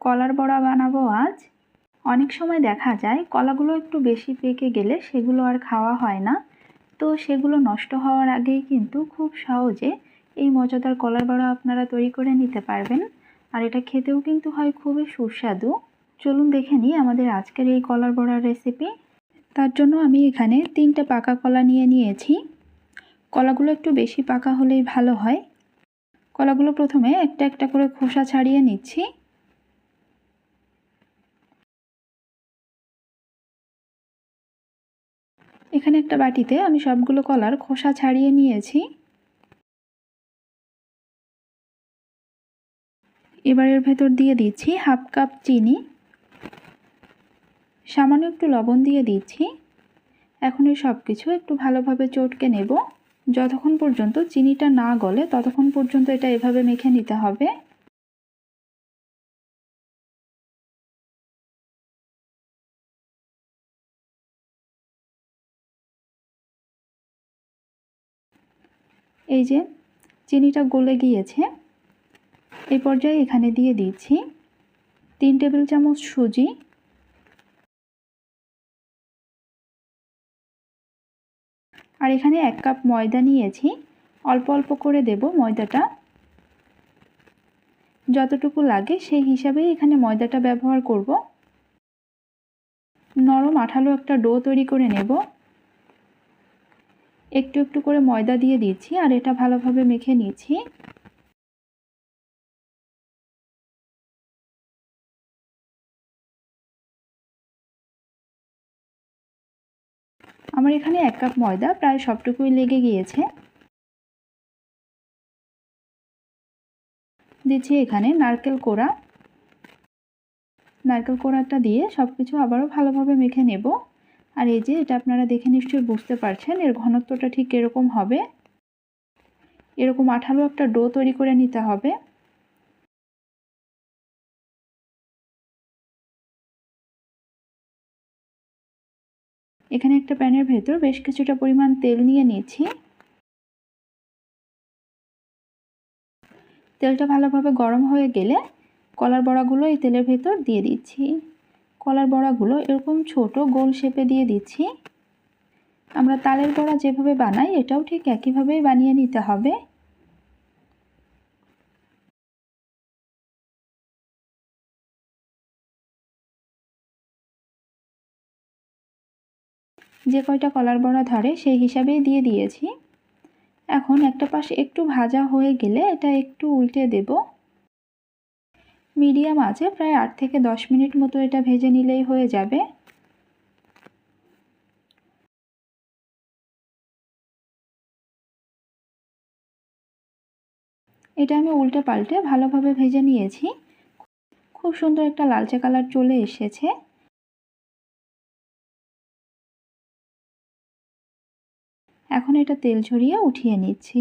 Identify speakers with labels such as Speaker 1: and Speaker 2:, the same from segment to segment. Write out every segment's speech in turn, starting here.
Speaker 1: কলার বড়া বানাবো আজ। অনেক সময় দেখা যায় কলাগুলো একটু বেশি পেকে গেলে সেগুলো আর খাওয়া হয় না। তো সেগুলো নষ্ট হওয়ার আগেই কিন্তু খুব সহজে এই মজাদার কলার বড়া আপনারা তৈরি করে নিতে পারবেন। আর এটা খেতেও কিন্তু হয় খুবই সুস্বাদু। চলুন দেখে নিই আমাদের আজকের এই কলার বড়ার রেসিপি তার জন্য আমি এখানে তিনটে পাকা কলা নিয়ে নিয়েছি। কলাগুলো একটু বেশি পাকা হলেই ভালো হয়। কলাগুলো প্রথমে একটা একটা করে খোসা ছাড়িয়ে নিচ্ছি। এখানে একটা বাটিতে আমি সবগুলো কলার খোসা ছাড়িয়ে নিয়েছি। এবারের ভেতর দিয়ে দিচ্ছি হাফ কাপ চিনি। সামান্য একটু লবণ দিয়ে দিচ্ছি। এখন এই সব কিছু একটু ভালোভাবে চটকে নেব। যতক্ষণ পর্যন্ত চিনিটা না গলে ততক্ষণ পর্যন্ত এটা এভাবে মেখে নিতে হবে। এই যে চিনিটা গলে গিয়েছে, এই পর্যায়ে এখানে দিয়ে দিচ্ছি তিন টেবিল চামচ সুজি। আর এখানে এক কাপ ময়দা নিয়েছি, অল্প অল্প করে দেব ময়দাটা। যতটুকু লাগে সেই হিসাবেই এখানে ময়দাটা ব্যবহার করব। নরম আঠালো একটা ডো তৈরি করে নেব। একটু একটু করে ময়দা দিয়ে দিচ্ছি আর এটা ভালোভাবে মেখে নিচ্ছি। আমার এখানে এক কাপ ময়দা প্রায় সবটুকুই লেগে গিয়েছে। দিচ্ছি এখানে নারকেল কোড়া। নারকেল কোড়াটা দিয়ে সব কিছু আবারও ভালোভাবে মেখে নেব। আর এই যে এটা আপনারা দেখে নিশ্চয়ই বুঝতে পারছেন, এর ঘনত্বটা ঠিক এরকম হবে। এরকম আঠালো একটা ডো তৈরি করে নিতে হবে। এখানে একটা প্যানের ভেতর বেশ কিছুটা পরিমাণ তেল নিয়ে নিয়েছি। তেলটা ভালোভাবে গরম হয়ে গেলে কলার বড়াগুলো এই তেলের ভেতর দিয়ে দিচ্ছি। কলার বড়াগুলো এরকম ছোট গোল শেপে দিয়ে দিচ্ছি। আমরা তালের বড়া যেভাবে বানাই, এটাও ঠিক একইভাবেই বানিয়ে নিতে হবে। যে কয়টা কলার বড়া ধরে সেই হিসাবেই দিয়ে দিয়েছি। এখন একটা পাশে একটু ভাজা হয়ে গেলে এটা একটু উল্টে দেব। মিডিয়াম আছে, প্রায় আট থেকে দশ মিনিট মতো এটা ভেজে নিলেই হয়ে যাবে। এটা আমি উল্টে পাল্টে ভালোভাবে ভেজে নিয়েছি। খুব সুন্দর একটা লালচে কালার চলে এসেছে। এখন এটা তেল ঝরিয়ে উঠিয়ে নিচ্ছি।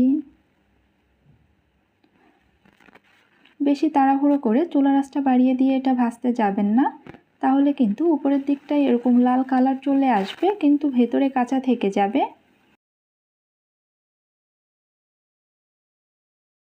Speaker 1: বেশি তাড়াহুড়ো করে চুলা রাস্তা বাড়িয়ে দিয়ে এটা ভাজতে যাবেন না। তাহলে কিন্তু উপরের দিকটায় এরকম লাল কালার চলে আসবে, কিন্তু ভেতরে কাঁচা থেকে যাবে।